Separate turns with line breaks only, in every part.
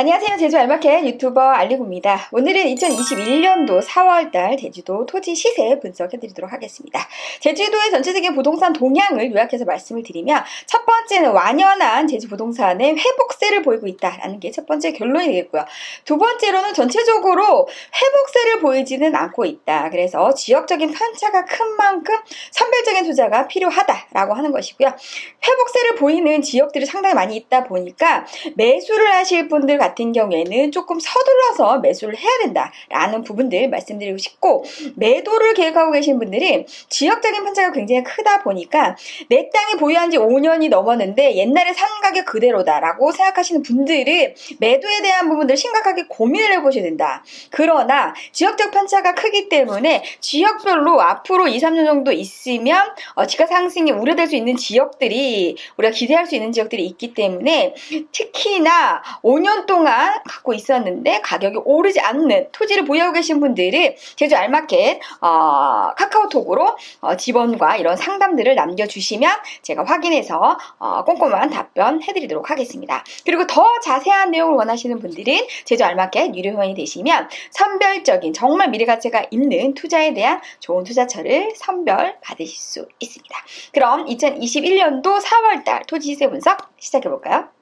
안녕하세요. 제주 알마켓 유튜버 알리고입니다. 오늘은 2021년도 4월달 제주도 토지 시세 분석해드리도록 하겠습니다. 제주도의 전체적인 부동산 동향을 요약해서 말씀을 드리면 첫 번째는 완연한 제주 부동산의 회복세를 보이고 있다라는 게 첫 번째 결론이 되겠고요. 두 번째로는 전체적으로 회복세를 보이지는 않고 있다. 그래서 지역적인 편차가 큰 만큼 선별적인 투자가 필요하다라고 하는 것이고요. 회복세를 보이는 지역들이 상당히 많이 있다 보니까 매수를 하실 분들 같은 경우에는 조금 서둘러서 매수를 해야 된다라는 부분들 말씀드리고 싶고 매도를 계획하고 계신 분들은 지역적인 편차가 굉장히 크다 보니까 내 땅이 보유한 지 5년이 넘었는데 옛날에 산 가격 그대로다라고 생각하시는 분들은 매도에 대한 부분들 심각하게 고민을 해보셔야 된다. 그러나 지역적 편차가 크기 때문에 지역별로 앞으로 2, 3년 정도 있으면 어, 지가 상승이 우려될 수 있는 지역들이 우리가 기대할 수 있는 지역들이 있기 때문에 특히나 5년 동안 갖고 있었는데 가격이 오르지 않는 토지를 보유하고 계신 분들은 제주 알마켓 어, 카카오톡으로 어, 지원과 이런 상담들을 남겨주시면 제가 확인해서 어, 꼼꼼한 답변 해드리도록 하겠습니다. 그리고 더 자세한 내용을 원하시는 분들은 제주 알마켓 유료 회원이 되시면 선별적인 정말 미래 가치가 있는 투자에 대한 좋은 투자처를 선별 받으실 수 있습니다. 그럼 2021년도 4월달 토지 시세 분석 시작해 볼까요?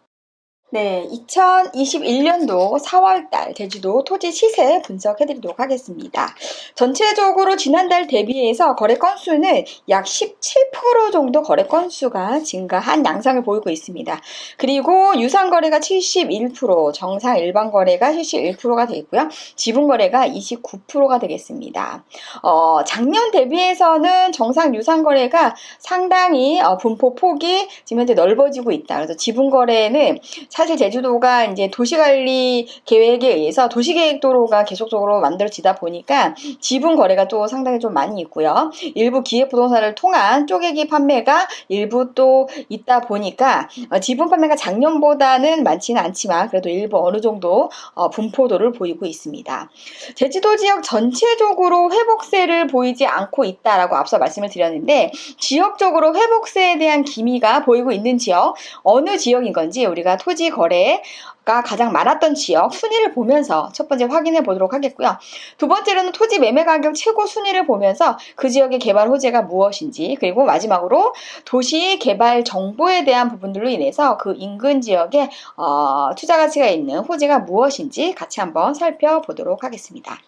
네, 2021년도 4월달 제주도 토지 시세 분석해드리도록 하겠습니다. 전체적으로 지난달 대비해서 거래 건수는 약 17% 정도 거래 건수가 증가한 양상을 보이고 있습니다. 그리고 유상 거래가 71%, 정상 일반 거래가 71%가 되고요. 지분 거래가 29%가 되겠습니다. 어, 작년 대비해서는 정상 유상 거래가 상당히 어, 분포 폭이 지금 현재 넓어지고 있다. 그래서 지분 거래는 사실 제주도가 이제 도시관리 계획에 의해서 도시계획도로가 계속적으로 만들어지다 보니까 지분 거래가 또 상당히 좀 많이 있고요. 일부 기획부동산을 통한 쪼개기 판매가 일부 또 있다 보니까 어, 지분 판매가 작년보다는 많지는 않지만 그래도 일부 어느 정도 어, 분포도를 보이고 있습니다. 제주도 지역 전체적으로 회복세를 보이지 않고 있다라고 앞서 말씀을 드렸는데 지역적으로 회복세에 대한 기미가 보이고 있는 지역 어느 지역인 건지 우리가 토지 거래가 가장 많았던 지역 순위를 보면서 첫 번째 확인해 보도록 하겠고요. 두 번째로는 토지 매매 가격 최고 순위를 보면서 그 지역의 개발 호재가 무엇인지 그리고 마지막으로 도시 개발 정보에 대한 부분들로 인해서 그 인근 지역에 어, 투자 가치가 있는 호재가 무엇인지 같이 한번 살펴보도록 하겠습니다.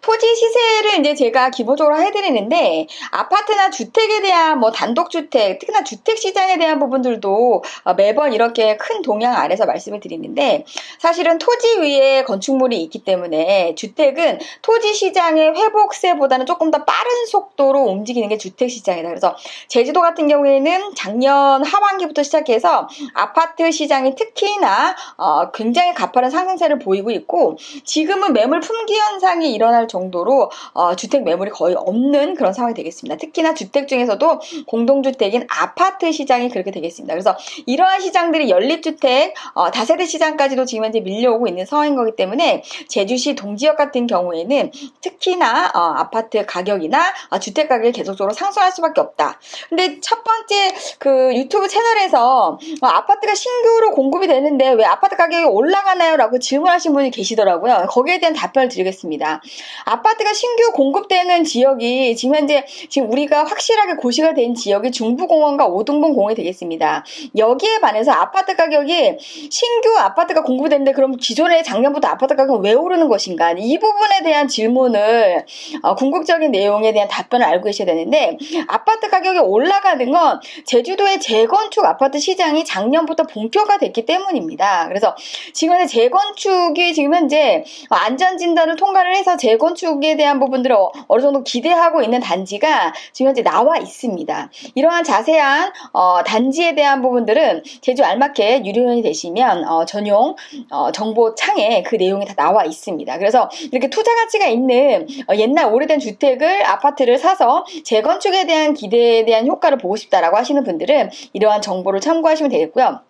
토지 시세를 이제 제가 기본적으로 해드리는데 아파트나 주택에 대한 뭐 단독주택, 특히나 주택 시장에 대한 부분들도 어, 매번 이렇게 큰 동향 아래서 말씀을 드리는데 사실은 토지 위에 건축물이 있기 때문에 주택은 토지 시장의 회복세보다는 조금 더 빠른 속도로 움직이는 게 주택 시장이다. 그래서 제주도 같은 경우에는 작년 하반기부터 시작해서 아파트 시장이 특히나 어, 굉장히 가파른 상승세를 보이고 있고 지금은 매물 품귀 현상이 일어날 정도로 어, 주택 매물이 거의 없는 그런 상황이 되겠습니다. 특히나 주택 중에서도 공동주택인 아파트 시장이 그렇게 되겠습니다. 그래서 이러한 시장들이 연립주택, 어, 다세대 시장까지도 지금 현재 밀려오고 있는 상황인 거기 때문에 제주시 동지역 같은 경우에는 특히나 어, 아파트 가격이나 어, 주택 가격이 계속적으로 상승할 수밖에 없다. 근데 첫 번째 그 유튜브 채널에서 어, 아파트가 신규로 공급이 되는데 왜 아파트 가격이 올라가나요? 라고 질문하신 분이 계시더라고요. 거기에 대한 답변을 드리겠습니다. 아파트가 신규 공급되는 지역이 지금 현재 지금 우리가 확실하게 고시가 된 지역이 중부공원과 오등분 공원이 되겠습니다. 여기에 반해서 아파트 가격이 신규 아파트가 공급되는데 그럼 기존에 작년부터 아파트 가격은 왜 오르는 것인가? 이 부분에 대한 질문을 어, 궁극적인 내용에 대한 답변을 알고 계셔야 되는데 아파트 가격이 올라가는 건 제주도의 재건축 아파트 시장이 작년부터 본격화 됐기 때문입니다. 그래서 지금 현재 재건축이 지금 현재 안전진단을 통과를 해서 재건축에 대한 부분들을 어, 어느 정도 기대하고 있는 단지가 지금 현재 나와 있습니다. 이러한 자세한 어, 단지에 대한 부분들은 제주 알마켓 유료연이 되시면 어, 전용 어, 정보 창에 그 내용이 다 나와 있습니다. 그래서 이렇게 투자 가치가 있는 어, 옛날 오래된 주택을 아파트를 사서 재건축에 대한 기대에 대한 효과를 보고 싶다라고 하시는 분들은 이러한 정보를 참고하시면 되겠고요.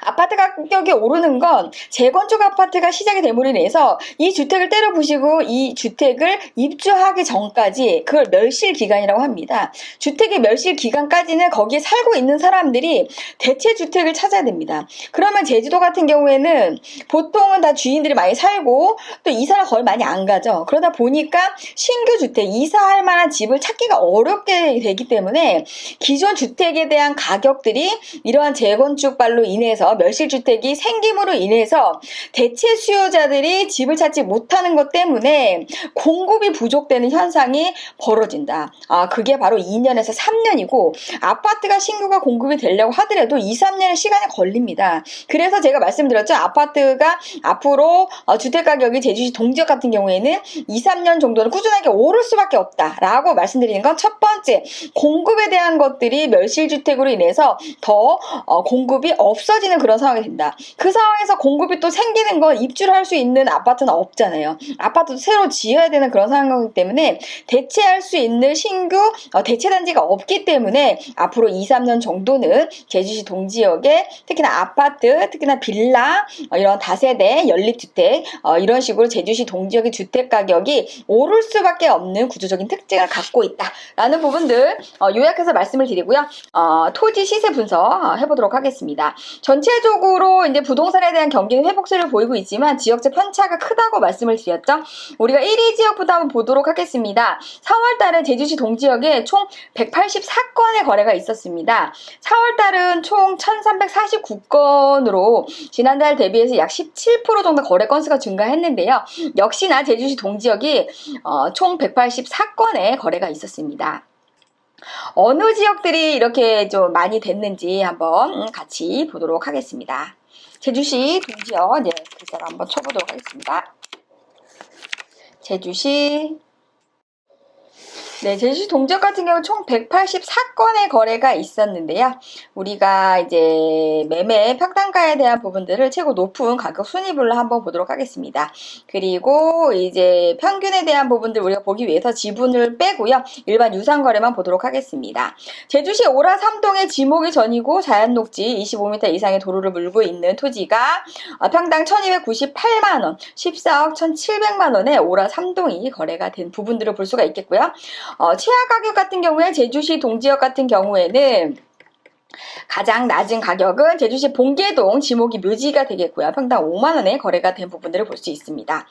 아파트 가격이 오르는 건 재건축 아파트가 시작이 됨으로 인해서 이 주택을 때려 부시고 이 주택을 입주하기 전까지 그걸 멸실 기간이라고 합니다. 주택의 멸실 기간까지는 거기에 살고 있는 사람들이 대체 주택을 찾아야 됩니다. 그러면 제주도 같은 경우에는 보통은 다 주인들이 많이 살고 또 이사를 거의 많이 안 가죠. 그러다 보니까 신규 주택, 이사할 만한 집을 찾기가 어렵게 되기 때문에 기존 주택에 대한 가격들이 이러한 재건축 발로 인 해서 멸실주택이 생김으로 인해서 대체 수요자들이 집을 찾지 못하는 것 때문에 공급이 부족되는 현상이 벌어진다. 아, 그게 바로 2년에서 3년이고 아파트가 신규가 공급이 되려고 하더라도 2, 3년의 시간이 걸립니다. 그래서 제가 말씀드렸죠. 아파트가 앞으로 어, 주택 가격이 제주시 동지역 같은 경우에는 2, 3년 정도는 꾸준하게 오를 수밖에 없다라고 말씀드리는 건 첫 번째 공급에 대한 것들이 멸실주택으로 인해서 더 어, 공급이 없 어지는 그런 상황이 된다. 그 상황에서 공급이 또 생기는 건 입주를 할 수 있는 아파트는 없잖아요. 아파트도 새로 지어야 되는 그런 상황이기 때문에 대체할 수 있는 신규 어, 대체 단지가 없기 때문에 앞으로 2, 3년 정도는 제주시 동지역에 특히나 아파트, 특히나 빌라 어, 이런 다세대 연립주택 어, 이런 식으로 제주시 동지역의 주택 가격이 오를 수밖에 없는 구조적인 특징을 갖고 있다라는 부분들 어, 요약해서 말씀을 드리고요. 어, 토지 시세 분석 어, 해보도록 하겠습니다. 전체적으로 이제 부동산에 대한 경기는 회복세를 보이고 있지만 지역적 편차가 크다고 말씀을 드렸죠. 우리가 1위 지역부터 한번 보도록 하겠습니다. 4월 달에 제주시 동지역에 총 184건의 거래가 있었습니다. 4월 달은 총 1349건으로 지난달 대비해서 약 17% 정도 거래 건수가 증가했는데요. 역시나 제주시 동지역이 어, 총 184건의 거래가 있었습니다. 어느 지역들이 이렇게 좀 많이 됐는지 한번 같이 보도록 하겠습니다. 제주시 동지역 네, 글자를 한번 쳐보도록 하겠습니다. 제주시 네, 제주시 동지역 같은 경우 총 184건의 거래가 있었는데요. 우리가 이제 매매 평단가에 대한 부분들을 최고 높은 가격 순위별로 한번 보도록 하겠습니다. 그리고 이제 평균에 대한 부분들 우리가 보기 위해서 지분을 빼고요. 일반 유상 거래만 보도록 하겠습니다. 제주시 오라 3동의 지목이 전이고 자연 녹지 25m 이상의 도로를 물고 있는 토지가 평당 1298만 원, 14억 1700만원의 오라 3동이 거래가 된 부분들을 볼 수가 있겠고요. 어, 최하 가격 같은 경우에 제주시 동지역 같은 경우에는 가장 낮은 가격은 제주시 봉계동 지목이 묘지가 되겠고요. 평당 5만원에 거래가 된 부분들을 볼 수 있습니다.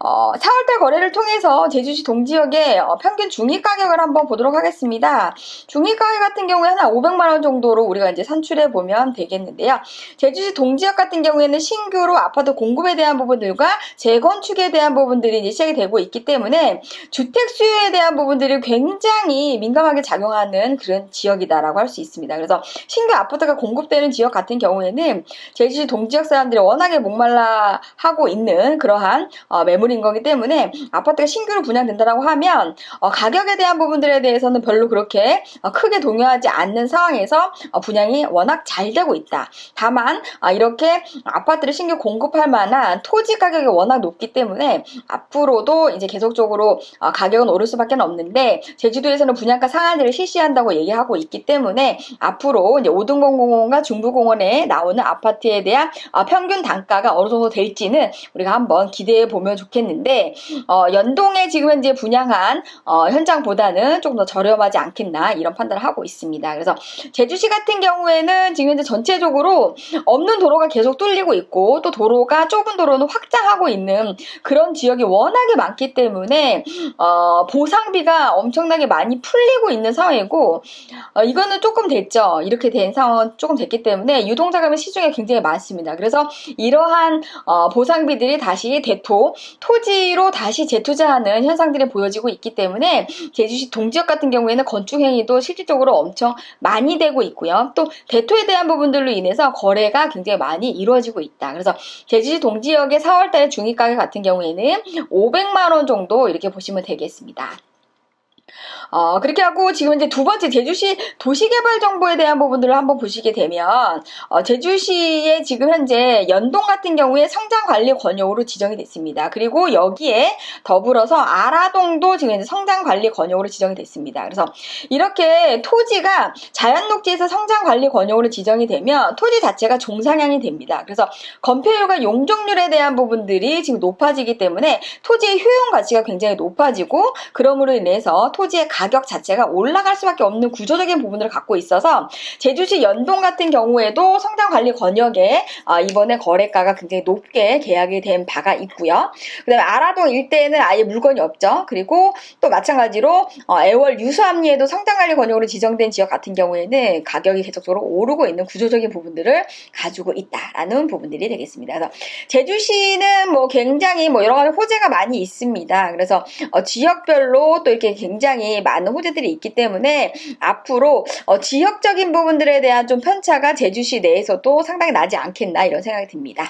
어, 4월달 거래를 통해서 제주시 동지역의 어, 평균 중위 가격을 한번 보도록 하겠습니다. 중위 가격 같은 경우에는 500만원 정도로 우리가 이제 산출해 보면 되겠는데요. 제주시 동지역 같은 경우에는 신규로 아파트 공급에 대한 부분들과 재건축에 대한 부분들이 이제 시작이 되고 있기 때문에 주택 수요에 대한 부분들이 굉장히 민감하게 작용하는 그런 지역이다라고 할 수 있습니다. 그래서 신규 아파트가 공급되는 지역 같은 경우에는 제주시 동지역 사람들이 워낙에 목말라 하고 있는 그러한 어, 매물인 거기 때문에 아파트가 신규로 분양된다고 하면 어, 가격에 대한 부분들에 대해서는 별로 그렇게 어, 크게 동요하지 않는 상황에서 어, 분양이 워낙 잘 되고 있다. 다만 아, 이렇게 아파트를 신규 공급할 만한 토지 가격이 워낙 높기 때문에 앞으로도 이제 계속적으로 어, 가격은 오를 수밖에 없는데 제주도에서는 분양가 상한제를 실시한다고 얘기하고 있기 때문에 앞으로 이제 오등공공원과 중부공원에 나오는 아파트에 대한 어, 평균 단가가 어느 정도 될지는 우리가 한번 기대해 보면 좋겠는데 어, 연동에 지금 현재 분양한 어, 현장보다는 조금 더 저렴하지 않겠나 이런 판단을 하고 있습니다. 그래서 제주시 같은 경우에는 지금 현재 전체적으로 없는 도로가 계속 뚫리고 있고 또 도로가 좁은 도로는 확장하고 있는 그런 지역이 워낙에 많기 때문에 어, 보상비가 엄청나게 많이 풀리고 있는 상황이고 어, 이거는 조금 됐죠. 이렇게 된 상황은 조금 됐기 때문에 유동자금의 시중에 굉장히 많습니다. 그래서 이러한 어, 보상비들이 다시 대토, 토지로 다시 재투자하는 현상들이 보여지고 있기 때문에 제주시 동지역 같은 경우에는 건축행위도 실질적으로 엄청 많이 되고 있고요. 또 대토에 대한 부분들로 인해서 거래가 굉장히 많이 이루어지고 있다. 그래서 제주시 동지역의 4월달에 중위가격 같은 경우에는 500만 원 정도 이렇게 보시면 되겠습니다. 어, 그렇게 하고 지금 이제 두 번째 제주시 도시개발 정보에 대한 부분들을 한번 보시게 되면 어, 제주시의 지금 현재 연동 같은 경우에 성장 관리 권역으로 지정이 됐습니다. 그리고 여기에 더불어서 아라동도 지금 이제 성장 관리 권역으로 지정이 됐습니다. 그래서 이렇게 토지가 자연 녹지에서 성장 관리 권역으로 지정이 되면 토지 자체가 종상향이 됩니다. 그래서 건폐율과 용적률에 대한 부분들이 지금 높아지기 때문에 토지의 효용 가치가 굉장히 높아지고 그러므로 인해서 토 지의 가격 자체가 올라갈 수밖에 없는 구조적인 부분을 갖고 있어서 제주시 연동 같은 경우에도 성장관리 권역에 아, 이번에 거래가가 굉장히 높게 계약이 된 바가 있고요. 그다음에 아라동 일대에는 아예 물건이 없죠. 그리고 또 마찬가지로 어, 애월 유수암리에도 성장관리 권역으로 지정된 지역 같은 경우에는 가격이 계속적으로 오르고 있는 구조적인 부분들을 가지고 있다라는 부분들이 되겠습니다. 그래서 제주시는 뭐 굉장히 뭐 여러 가지 호재가 많이 있습니다. 그래서 어, 지역별로 또 이렇게 굉장히 많은 호재들이 있기 때문에 앞으로 어, 지역적인 부분들에 대한 좀 편차가 제주시 내에서도 상당히 나지 않겠나 이런 생각이 듭니다.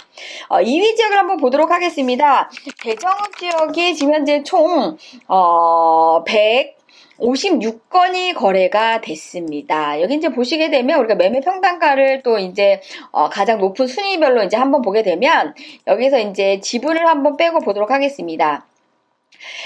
어, 2위 지역을 한번 보도록 하겠습니다. 대정읍 지역이 지금 현재 총 어, 100 56건이 거래가 됐습니다. 여기 이제 보시게 되면 우리가 매매 평단가를 또 이제 어, 가장 높은 순위별로 이제 한번 보게 되면 여기서 이제 지분을 한번 빼고 보도록 하겠습니다.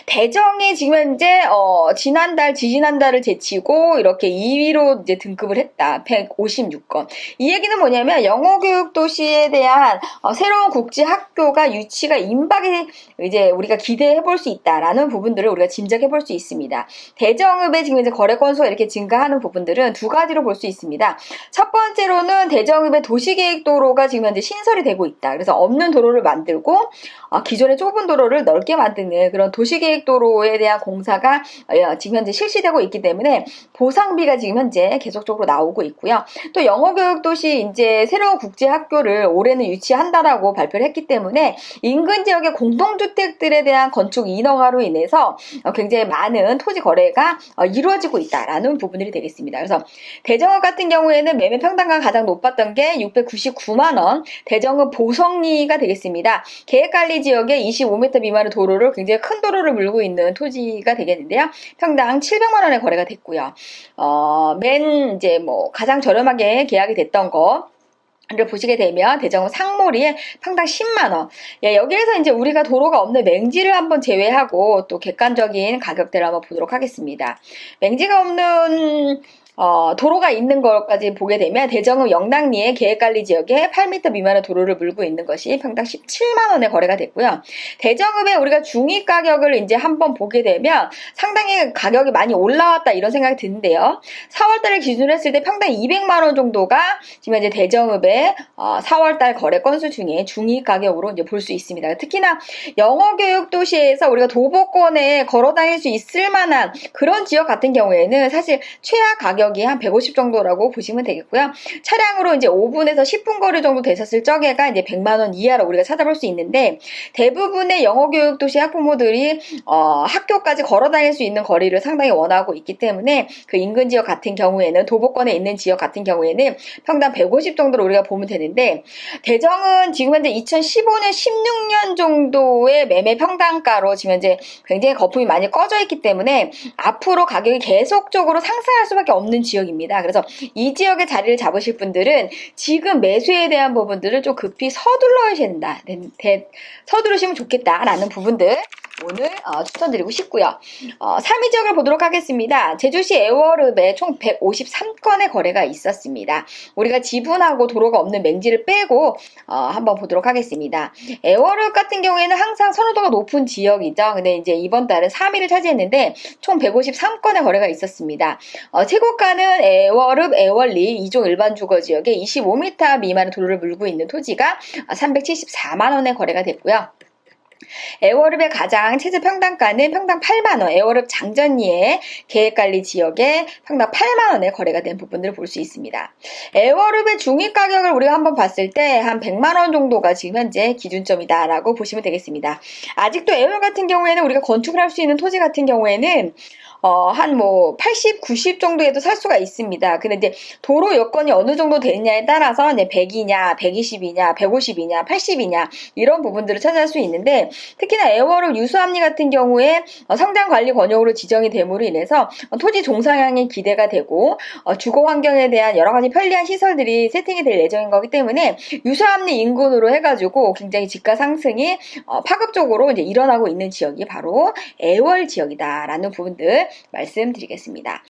대정이 지금 현재 어, 지난달 지지난달을 제치고 이렇게 2위로 이제 등급을 했다. 156건. 이 얘기는 뭐냐면 영어 교육 도시에 대한 어, 새로운 국제 학교가 유치가 임박이 이제 우리가 기대해 볼 수 있다라는 부분들을 우리가 짐작해 볼 수 있습니다. 대정읍의 지금 이제 거래 건수가 이렇게 증가하는 부분들은 두 가지로 볼 수 있습니다. 첫 번째로는 대정읍의 도시계획 도로가 지금 현재 신설이 되고 있다. 그래서 없는 도로를 만들고 어, 기존의 좁은 도로를 넓게 만드는 그런 도시 계획도로에 대한 공사가 어, 지금 현재 실시되고 있기 때문에 보상비가 지금 현재 계속적으로 나오고 있고요. 또 영어교육도시 이제 새로운 국제학교를 올해는 유치한다라고 발표를 했기 때문에 인근 지역의 공동주택들에 대한 건축 인허가로 인해서 어, 굉장히 많은 토지 거래가 이루어지고 있다라는 부분들이 되겠습니다. 그래서 대정읍 같은 경우에는 매매 평당가가 가장 높았던 게 699만 원, 대정읍 보성리가 되겠습니다. 계획관리 지역에 25m 미만의 도로를 굉장히 큰 도로 를 물고 있는 토지가 되겠는데요. 평당 700만 원에 거래가 됐고요. 어, 맨 이제 뭐 가장 저렴하게 계약이 됐던 거 를 보시게 되면 대정읍 상몰이에 평당 10만 원. 예, 여기에서 이제 우리가 도로가 없는 맹지를 한번 제외하고 또 객관적인 가격대를 한번 보도록 하겠습니다. 맹지가 없는 어, 도로가 있는 것까지 보게 되면 대정읍 영랑리의 계획관리 지역에 8m 미만의 도로를 물고 있는 것이 평당 17만 원에 거래가 됐고요. 대정읍에 우리가 중위 가격을 이제 한번 보게 되면 상당히 가격이 많이 올라왔다 이런 생각이 드는데요. 4월달을 기준으로 했을 때 평당 200만 원 정도가 지금 이제 대정읍의 어, 4월달 거래 건수 중에 중위 가격으로 이제 볼 수 있습니다. 특히나 영어 교육 도시에서 우리가 도보권에 걸어 다닐 수 있을 만한 그런 지역 같은 경우에는 사실 최하 가격 가격이 한 150 정도라고 보시면 되겠고요. 차량으로 이제 5분에서 10분 거리 정도 되셨을 적에가 이제 100만 원 이하로 우리가 찾아볼 수 있는데 대부분의 영어 교육 도시 학부모들이 어, 학교까지 걸어 다닐 수 있는 거리를 상당히 원하고 있기 때문에 그 인근 지역 같은 경우에는 도보권에 있는 지역 같은 경우에는 평당 150 정도로 우리가 보면 되는데 대정은 지금 현재 2015년 16년 정도의 매매 평당가로 지금 현재 굉장히 거품이 많이 꺼져 있기 때문에 앞으로 가격이 계속적으로 상승할 수밖에 없는 없는 지역입니다. 그래서 이 지역에 자리를 잡으실 분들은 지금 매수에 대한 부분들을 좀 급히 서둘러야 된다. 서두르시면 좋겠다라는 부분들 오늘 어, 추천드리고 싶고요. 어, 3위 지역을 보도록 하겠습니다. 제주시 애월읍에 총 153건의 거래가 있었습니다. 우리가 지분하고 도로가 없는 맹지를 빼고 어, 한번 보도록 하겠습니다. 애월읍 같은 경우에는 항상 선호도가 높은 지역이죠. 근데 이제 이번 달은 3위를 차지했는데 총 153건의 거래가 있었습니다. 어, 최고가는 애월읍, 애월리 2종 일반 주거 지역에 25m 미만의 도로를 물고 있는 토지가 374만 원에 거래가 됐고요. 애월읍의 가장 최저 평당가는 평당 8만원, 애월읍 장전리의 계획관리 지역에 평당 8만원에 거래가 된 부분들을 볼 수 있습니다. 애월읍의 중위 가격을 우리가 한번 봤을 때 한 100만원 정도가 지금 현재 기준점이다라고 보시면 되겠습니다. 아직도 애월 같은 경우에는 우리가 건축을 할 수 있는 토지 같은 경우에는 어, 한 뭐 80, 90 정도에도 살 수가 있습니다. 근데 이제 도로 여건이 어느 정도 되느냐에 따라서 이제 100이냐, 120이냐, 150이냐, 80이냐 이런 부분들을 찾아낼 수 있는데 특히나 애월읍 유수암리 같은 경우에 어, 성장 관리 권역으로 지정이 됨으로 인해서 어, 토지 종상향이 기대가 되고 어, 주거 환경에 대한 여러 가지 편리한 시설들이 세팅이 될 예정인 거기 때문에 유수암리 인근으로 해가지고 굉장히 집가 상승이 어, 파급적으로 이제 일어나고 있는 지역이 바로 애월 지역이다라는 부분들 말씀드리겠습니다.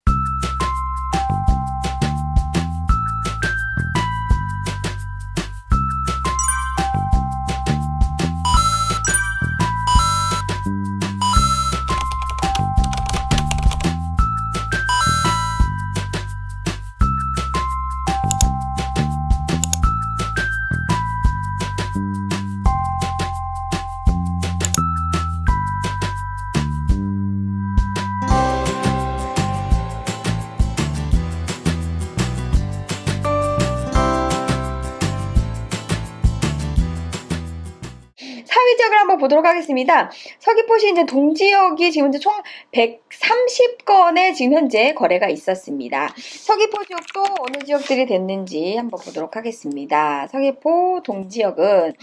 사회 지역을 한번 보도록 하겠습니다. 서귀포시 이제 동지역이 지금 현재 총 130건의 지금 현재 거래가 있었습니다. 서귀포 지역도 어느 지역들이 됐는지 한번 보도록 하겠습니다. 서귀포 동지역은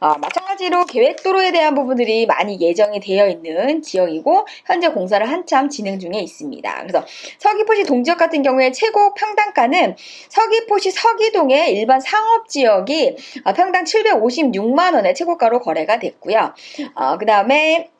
어, 마찬가지로 계획도로에 대한 부분들이 많이 예정이 되어 있는 지역이고 현재 공사를 한참 진행 중에 있습니다. 그래서 서귀포시 동지역 같은 경우에 최고 평당가는 서귀포시 서기동의 일반 상업 지역이 어, 평당 756만 원의 최고가로 거래가 됐고요. 어, 그 다음에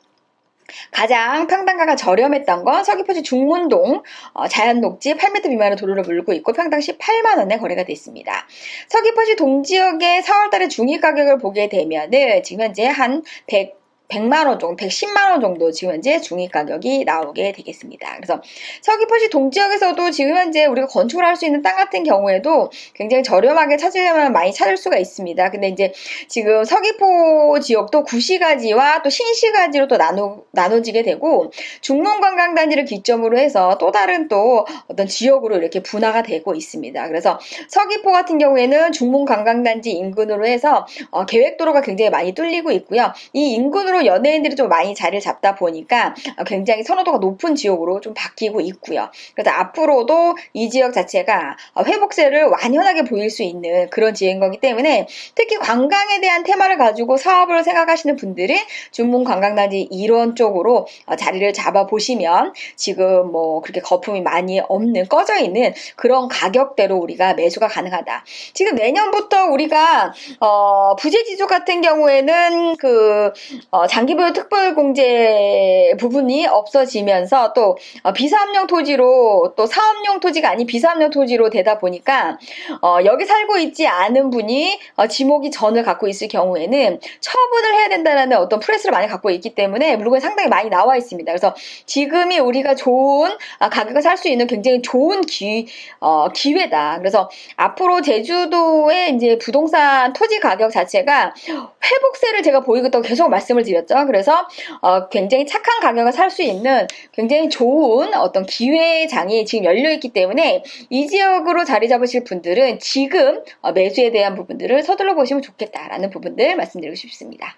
가장 평당가가 저렴했던 건 서귀포시 중문동 어, 자연녹지 8m 미만의 도로를 물고 있고 평당 18만 원에 거래가 됐습니다. 서귀포시 동지역의 4월달에 중위 가격을 보게 되면은 지금 현재 한 100, 100만 원 정도, 110만 원 정도 지금 현재 중위 가격이 나오게 되겠습니다. 그래서 서귀포시 동지역에서도 지금 현재 우리가 건축을 할 수 있는 땅 같은 경우에도 굉장히 저렴하게 찾으려면 많이 찾을 수가 있습니다. 근데 이제 지금 서귀포 지역도 구시가지와 또 신시가지로 또 나누, 나눠지게 되고 중농관광단지를 기점으로 해서 또 다른 또 어떤 지역으로 이렇게 분화가 되고 있습니다. 그래서 서귀포 같은 경우에는 중문관광단지 인근으로 해서 어, 계획도로가 굉장히 많이 뚫리고 있고요. 이 인근으로 연예인들이 좀 많이 자리를 잡다 보니까 어, 굉장히 선호도가 높은 지역으로 좀 바뀌고 있고요. 그래서 앞으로도 이 지역 자체가 어, 회복세를 완연하게 보일 수 있는 그런 지역인 거기 때문에 특히 관광에 대한 테마를 가지고 사업을 생각하시는 분들이 중문 관광단지 이런 쪽으로 어, 자리를 잡아 보시면 지금 뭐 그렇게 거품이 많이 없는 꺼져 있는 그런 가격대로 우리가 매수가 가능하다. 지금 내년부터 우리가 어, 부재지주 같은 경우에는 그 어, 장기보유 특별 공제 부분이 없어지면서 또 어, 비사업용 토지로 또 사업용 토지가 아닌 비사업용 토지로 되다 보니까 어, 여기 살고 있지 않은 분이 어, 지목이 전을 갖고 있을 경우에는 처분을 해야 된다는 어떤 프레스를 많이 갖고 있기 때문에 물건이 상당히 많이 나와 있습니다. 그래서 지금이 우리가 좋은 아, 가격을 살 수 있는 굉장히 좋은 기, 어, 기회다. 그래서 앞으로 제주도의 이제 부동산 토지 가격 자체가 회복세를 제가 보이겠다고 계속 말씀을 드 렸죠. 그래서 어, 굉장히 착한 가격을 살수 있는 굉장히 좋은 어떤 기회장이 지금 열려 있기 때문에 이 지역으로 자리 잡으실 분들은 지금 어, 매수에 대한 부분들을 서둘러 보시면 좋겠다라는 부분들 말씀드리고 싶습니다.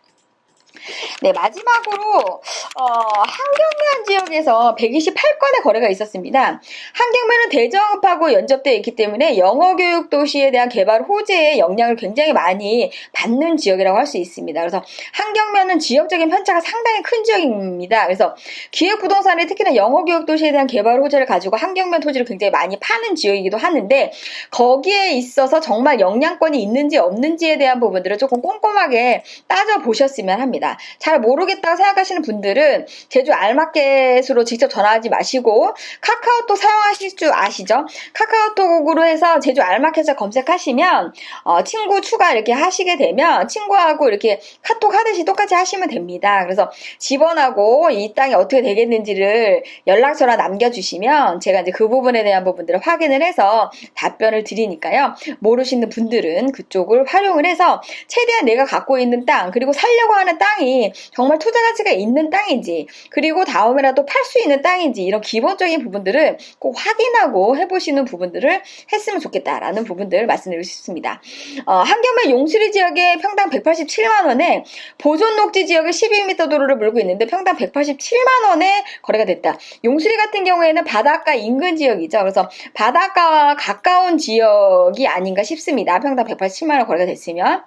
네, 마지막으로 어, 한경면 지역에서 128건의 거래가 있었습니다. 한경면은 대정읍하고 연접되어 있기 때문에 영어 교육 도시에 대한 개발 호재의 영향을 굉장히 많이 받는 지역이라고 할 수 있습니다. 그래서 한경면은 지역적인 편차가 상당히 큰 지역입니다. 그래서 기획 부동산에 특히나 영어 교육 도시에 대한 개발 호재를 가지고 한경면 토지를 굉장히 많이 파는 지역이기도 하는데 거기에 있어서 정말 영향권이 있는지 없는지에 대한 부분들을 조금 꼼꼼하게 따져 보셨으면 합니다. 잘 모르겠다고 생각하시는 분들은 제주 알마켓으로 직접 전화하지 마시고 카카오톡 사용하실 줄 아시죠? 카카오톡으로 해서 제주 알마켓을 검색하시면 어, 친구 추가 이렇게 하시게 되면 친구하고 이렇게 카톡 하듯이 똑같이 하시면 됩니다. 그래서 집원하고 이 땅이 어떻게 되겠는지를 연락처나 남겨주시면 제가 이제 그 부분에 대한 부분들을 확인을 해서 답변을 드리니까요. 모르시는 분들은 그쪽을 활용을 해서 최대한 내가 갖고 있는 땅 그리고 살려고 하는 땅이 정말 투자 가치가 있는 땅인지 그리고 다음에라도 팔 수 있는 땅인지 이런 기본적인 부분들을 꼭 확인하고 해보시는 부분들을 했으면 좋겠다라는 부분들 말씀드리고 싶습니다. 어, 한겨면 용수리 지역에 평당 187만 원에 보존 녹지 지역에 12m 도로를 물고 있는데 평당 187만 원에 거래가 됐다. 용수리 같은 경우에는 바닷가 인근 지역이죠. 그래서 바닷가와 가까운 지역이 아닌가 싶습니다. 평당 187만 원 거래가 됐으면.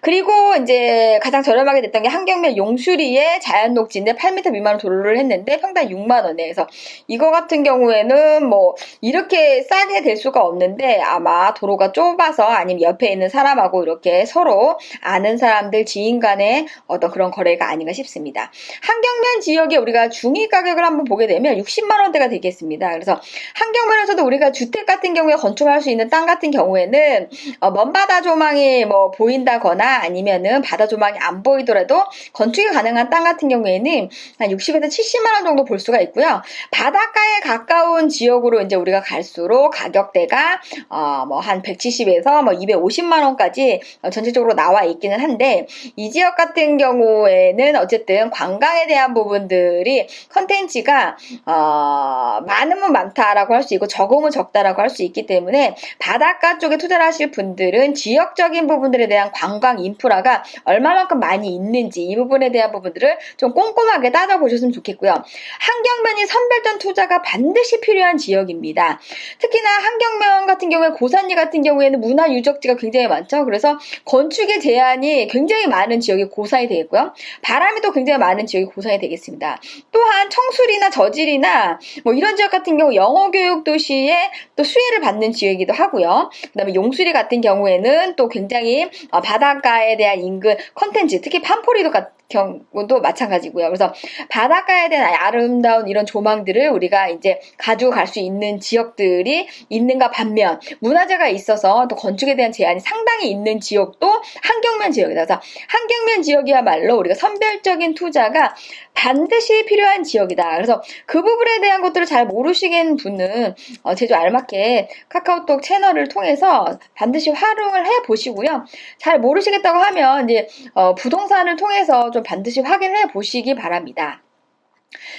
그리고 이제 가장 저렴하게 됐던 게 한경면 용수리의 자연 녹지인데 8m 미만으로 도로를 했는데 평당 6만 원에 그래서 이거 같은 경우에는 뭐 이렇게 싸게 될 수가 없는데 아마 도로가 좁아서 아니면 옆에 있는 사람하고 이렇게 서로 아는 사람들 지인 간의 어떤 그런 거래가 아닌가 싶습니다. 한경면 지역에 우리가 중위 가격을 한번 보게 되면 60만 원대가 되겠습니다. 그래서 한경면에서도 우리가 주택 같은 경우에 건축할 수 있는 땅 같은 경우에는 어, 먼 바다 조망이 뭐 보인다 거나 아니면은 바다 조망이 안 보이더라도 건축이 가능한 땅 같은 경우에는 한 60에서 70만 원 정도 볼 수가 있고요. 바닷가에 가까운 지역으로 이제 우리가 갈수록 가격대가 어, 뭐 한 170에서 뭐 250만 원까지 어, 전체적으로 나와 있기는 한데 이 지역 같은 경우에는 어쨌든 관광에 대한 부분들이 컨텐츠가 어, 많으면 많다라고 할 수 있고 적으면 적다라고 할 수 있기 때문에 바닷가 쪽에 투자를 하실 분들은 지역적인 부분들에 대한 관광 인프라가 얼마만큼 많이 있는지 이 부분에 대한 부분들을 좀 꼼꼼하게 따져보셨으면 좋겠고요. 한경면이 선별된 투자가 반드시 필요한 지역입니다. 특히나 한경면 같은 경우에 고산리 같은 경우에는 문화 유적지가 굉장히 많죠. 그래서 건축의 제한이 굉장히 많은 지역이 고산이 되겠고요. 바람이 또 굉장히 많은 지역이 고산이 되겠습니다. 또한 청술이나 저질이나 뭐 이런 지역 같은 경우 영어 교육 도시에 또 수혜를 받는 지역이기도 하고요. 그다음에 용수리 같은 경우에는 또 굉장히 어, 바닷가에 대한 인근 컨텐츠, 특히 판포리도 같은 경우도 마찬가지고요. 그래서 바닷가에 대한 아름다운 이런 조망들을 우리가 이제 가지고 갈수 있는 지역들이 있는가 반면 문화재가 있어서 또 건축에 대한 제한이 상당히 있는 지역도 한경면 지역이다. 그래서 한경면 지역이야말로 우리가 선별적인 투자가 반드시 필요한 지역이다. 그래서 그 부분에 대한 것들을 잘 모르시는 분은 어, 제주 알맞게 카카오톡 채널을 통해서 반드시 활용을 해 보시고요. 잘 모르시겠다고 하면 이제 어, 부동산을 통해서 좀 반드시 확인해 보시기 바랍니다.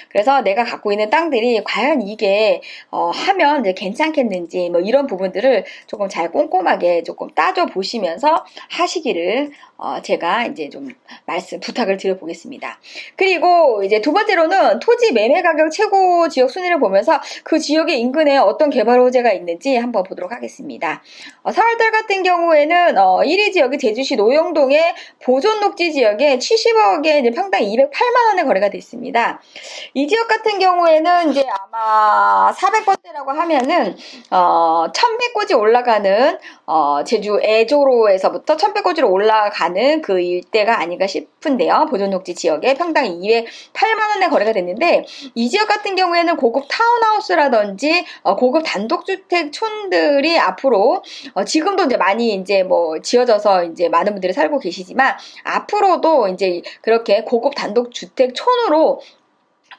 그래서 내가 갖고 있는 땅들이 과연 이게 어, 하면 이제 괜찮겠는지 뭐 이런 부분들을 조금 잘 꼼꼼하게 조금 따져 보시면서 하시기를 어, 제가 이제 좀 말씀 부탁을 드려보겠습니다. 그리고 이제 두 번째로는 토지 매매 가격 최고 지역 순위를 보면서 그 지역의 인근에 어떤 개발 호재가 있는지 한번 보도록 하겠습니다. 어, 4월달 같은 경우에는 어, 1위 지역이 제주시 노영동의 보존 녹지 지역에 70억에 이제 평당 208만 원에 거래가 됐습니다. 이 지역 같은 경우에는 이제 아마 400번대라고 하면은 어, 1100고지 올라가는 어, 제주 애조로에서부터 1100고지로 올라가는 그 일대가 아닌가 싶은데요. 보존녹지 지역에 평당 208만 원에 거래가 됐는데 이 지역 같은 경우에는 고급 타운하우스라든지 어, 고급 단독주택 촌들이 앞으로 어, 지금도 이제 많이 이제 뭐 지어져서 이제 많은 분들이 살고 계시지만 앞으로도 이제 그렇게 고급 단독주택 촌으로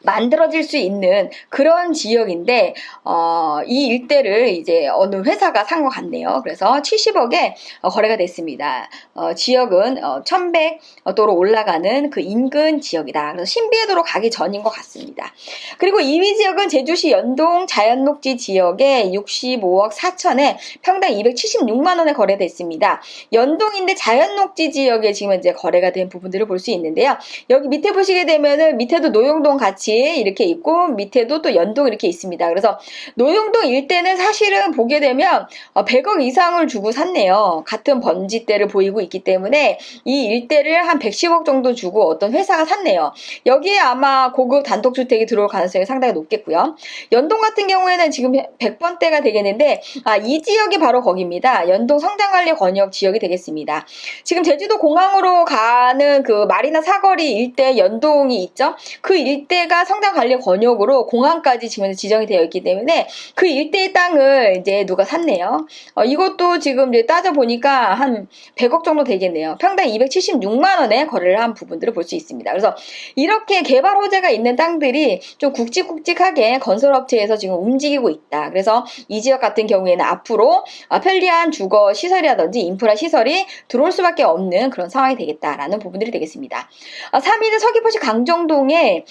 만들어질 수 있는 그런 지역인데 어, 이 일대를 이제 어느 회사가 산 것 같네요. 그래서 70억에 어, 거래가 됐습니다. 어, 지역은 어, 1100도로 올라가는 그 인근 지역이다. 그래서 신비해도로 가기 전인 것 같습니다. 그리고 2위 지역은 제주시 연동 자연녹지 지역에 65억 4천에 평당 276만 원에 거래됐습니다. 연동인데 자연녹지 지역에 지금 이제 거래가 된 부분들을 볼 수 있는데요. 여기 밑에 보시게 되면은 밑에도 노용동 같이 이렇게 있고 밑에도 또 연동 이렇게 있습니다. 그래서 노용동 일대는 사실은 보게 되면 100억 어, 이상을 주고 샀네요. 같은 번지대를 보이고 있기 때문에 이 일대를 한 110억 정도 주고 어떤 회사가 샀네요. 여기에 아마 고급 단독주택이 들어올 가능성이 상당히 높겠고요. 연동 같은 경우에는 지금 100번대가 되겠는데 아, 이 지역이 바로 거기입니다. 연동 성장관리 권역 지역이 되겠습니다. 지금 제주도 공항으로 가는 그 마리나 사거리 일대 연동이 있죠. 그 일대가 성장 관리 권역으로 공항까지 지금 지정이 되어 있기 때문에 그 일대의 땅을 이제 누가 샀네요. 어, 이것도 지금 이제 따져 보니까 한 100억 정도 되겠네요. 평당 276만 원에 거래를 한 부분들을 볼 수 있습니다. 그래서 이렇게 개발 호재가 있는 땅들이 좀 굵직굵직하게 건설업체에서 지금 움직이고 있다. 그래서 이 지역 같은 경우에는 앞으로 어, 편리한 주거 시설이라든지 인프라 시설이 들어올 수밖에 없는 그런 상황이 되겠다라는 부분들이 되겠습니다. 3위는 어, 서귀포시 강정동에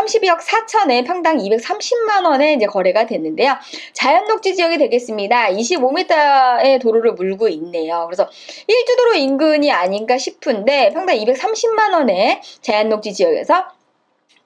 32억 4천에 평당 230만 원에 이제 거래가 됐는데요. 자연 녹지 지역이 되겠습니다. 25m의 도로를 물고 있네요. 그래서 일주도로 인근이 아닌가 싶은데 평당 230만 원에 자연 녹지 지역에서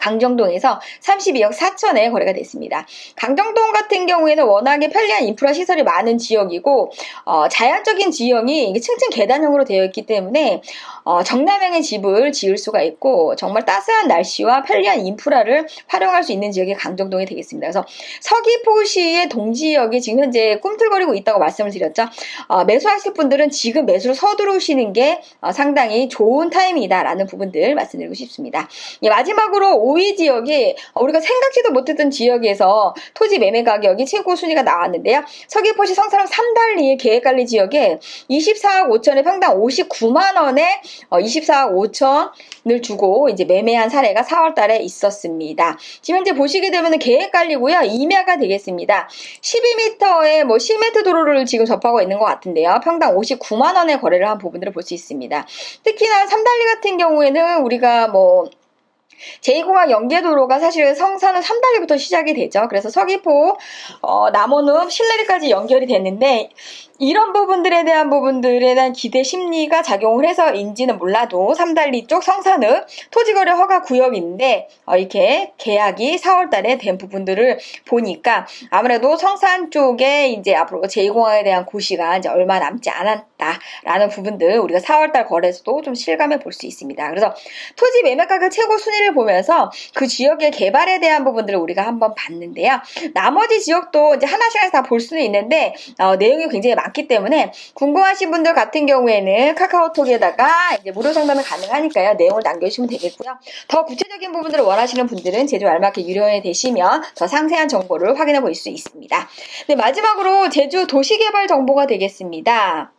강정동에서 32억 4천에 거래가 됐습니다. 강정동 같은 경우에는 워낙에 편리한 인프라 시설이 많은 지역이고 어, 자연적인 지형이 층층 계단형으로 되어 있기 때문에 어, 정남향의 집을 지을 수가 있고 정말 따스한 날씨와 편리한 인프라를 활용할 수 있는 지역이 강정동이 되겠습니다. 그래서 서귀포시의 동지역이 지금 현재 꿈틀거리고 있다고 말씀을 드렸죠. 어, 매수하실 분들은 지금 매수를 서두르시는 게 어, 상당히 좋은 타이밍이다라는 부분들 말씀드리고 싶습니다. 예, 마지막으로 5위 지역이 우리가 생각지도 못했던 지역에서 토지 매매 가격이 최고 순위가 나왔는데요. 서귀포시 성사람 3달리 계획관리 지역에 24억 5천에 평당 59만 원에 어, 24억 5천을 주고 이제 매매한 사례가 4월 달에 있었습니다. 지금 현재 보시게 되면 계획관리고요. 임야가 되겠습니다. 12m의 뭐 10m 도로를 지금 접하고 있는 것 같은데요. 평당 59만 원의 거래를 한 부분들을 볼 수 있습니다. 특히나 3달리 같은 경우에는 우리가 뭐 제2공항 연계도로가 사실 성산은 3달리부터 시작이 되죠. 그래서 서귀포, 어, 남원읍, 신내리까지 연결이 됐는데 이런 부분들에 대한 부분들에 대한 기대 심리가 작용을 해서인지는 몰라도 3달리 쪽 성산읍 토지거래 허가 구역인데 어, 이렇게 계약이 4월 달에 된 부분들을 보니까 아무래도 성산 쪽에 이제 앞으로 제2공항에 대한 고시가 이제 얼마 남지 않았다라는 부분들 우리가 4월 달 거래에서도 좀 실감해 볼 수 있습니다. 그래서 토지 매매 가격 최고 순위를 보면서 그 지역의 개발에 대한 부분들을 우리가 한번 봤는데요. 나머지 지역도 이제 하나씩 다볼 수는 있는데 어, 내용이 굉장히 많기 때문에 궁금하신 분들 같은 경우에는 카카오톡에다가 이제 무료 상담이 가능하니까요. 내용을 남겨주시면 되겠고요. 더 구체적인 부분들을 원하시는 분들은 제주 알마켓 유료에 되시면 더 상세한 정보를 확인해 볼 수 있습니다. 네, 마지막으로 제주 도시개발 정보가 되겠습니다.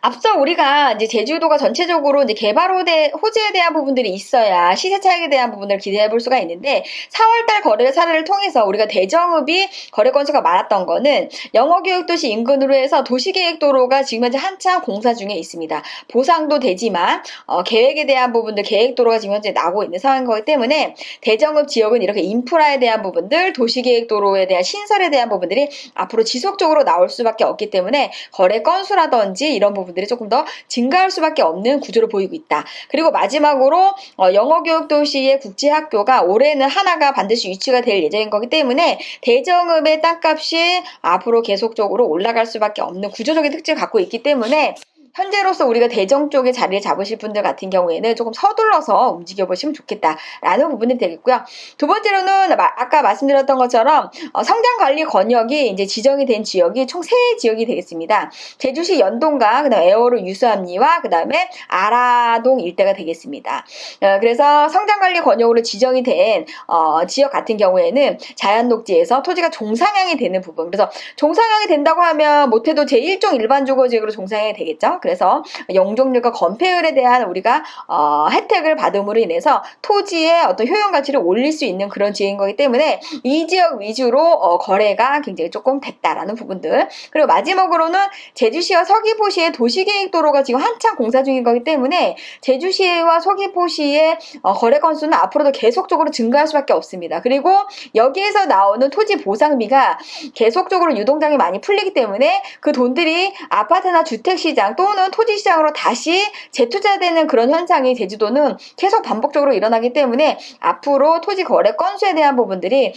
앞서 우리가 이제 제주도가 전체적으로 이제 개발 호대, 호재에 대한 부분들이 있어야 시세 차익에 대한 부분을 기대해 볼 수가 있는데 4월달 거래 사례를 통해서 우리가 대정읍이 거래 건수가 많았던 거는 영어교육도시 인근으로 해서 도시계획도로가 지금 현재 한참 공사 중에 있습니다. 보상도 되지만 어, 계획에 대한 부분들 계획도로가 지금 현재 나오고 있는 상황인 거기 때문에 대정읍 지역은 이렇게 인프라에 대한 부분들 도시계획도로에 대한 신설에 대한 부분들이 앞으로 지속적으로 나올 수밖에 없기 때문에 거래 건수라든지 이런 부분들이 조금 더 증가할 수밖에 없는 구조를 보이고 있다. 그리고 마지막으로 어, 영어교육 도시의 국제학교가 올해는 하나가 반드시 유치가 될 예정인 거기 때문에 대정읍의 땅값이 앞으로 계속적으로 올라갈 수밖에 없는 구조적인 특징을 갖고 있기 때문에 현재로서 우리가 대정 쪽에 자리를 잡으실 분들 같은 경우에는 조금 서둘러서 움직여 보시면 좋겠다라는 부분이 되겠고요. 두 번째로는 아까 말씀드렸던 것처럼 어, 성장 관리 권역이 이제 지정이 된 지역이 총 세 지역이 되겠습니다. 제주시 연동과 그다음 에어로 유수암리와 그다음에 아라동 일대가 되겠습니다. 어, 그래서 성장 관리 권역으로 지정이 된 어, 지역 같은 경우에는 자연 녹지에서 토지가 종상향이 되는 부분. 그래서 종상향이 된다고 하면 못해도 제1종 일반 주거지역으로 종상향이 되겠죠. 그래서 영종률과 건폐율에 대한 우리가 어, 혜택을 받음으로 인해서 토지의 어떤 효용 가치를 올릴 수 있는 그런 지역인 거기 때문에 이 지역 위주로 어, 거래가 굉장히 조금 됐다라는 부분들 그리고 마지막으로는 제주시와 서귀포시의 도시계획도로가 지금 한창 공사 중인 거기 때문에 제주시와 서귀포시의 어, 거래 건수는 앞으로도 계속적으로 증가할 수밖에 없습니다. 그리고 여기에서 나오는 토지 보상비가 계속적으로 유동장이 많이 풀리기 때문에 그 돈들이 아파트나 주택시장 또는 또는 토지 시장으로 다시 재투자되는 그런 현상이 제주도는 계속 반복적으로 일어나기 때문에 앞으로 토지 거래 건수에 대한 부분들이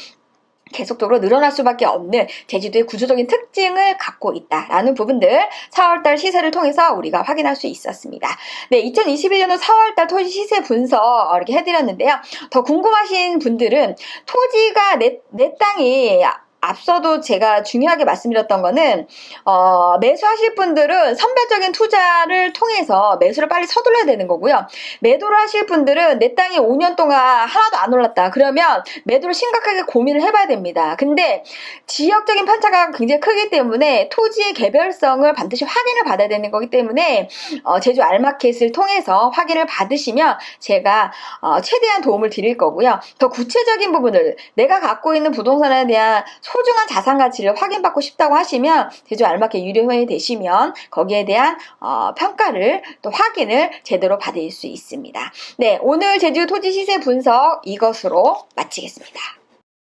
계속적으로 늘어날 수밖에 없는 제주도의 구조적인 특징을 갖고 있다라는 부분들 4월달 시세를 통해서 우리가 확인할 수 있었습니다. 네, 2021년도 4월달 토지 시세 분석 이렇게 해드렸는데요. 더 궁금하신 분들은 토지가 내, 내 땅이 앞서도 제가 중요하게 말씀드렸던 거는 어, 매수하실 분들은 선별적인 투자를 통해서 매수를 빨리 서둘러야 되는 거고요. 매도를 하실 분들은 내 땅이 5년 동안 하나도 안 올랐다. 그러면 매도를 심각하게 고민을 해봐야 됩니다. 근데 지역적인 편차가 굉장히 크기 때문에 토지의 개별성을 반드시 확인을 받아야 되는 거기 때문에 어, 제주 알마켓을 통해서 확인을 받으시면 제가 어, 최대한 도움을 드릴 거고요. 더 구체적인 부분을 내가 갖고 있는 부동산에 대한 소중한 자산 가치를 확인받고 싶다고 하시면 제주 알마켓 유료 회원이 되시면 거기에 대한 어, 평가를 또 확인을 제대로 받을 수 있습니다. 네, 오늘 제주 토지 시세 분석 이것으로 마치겠습니다.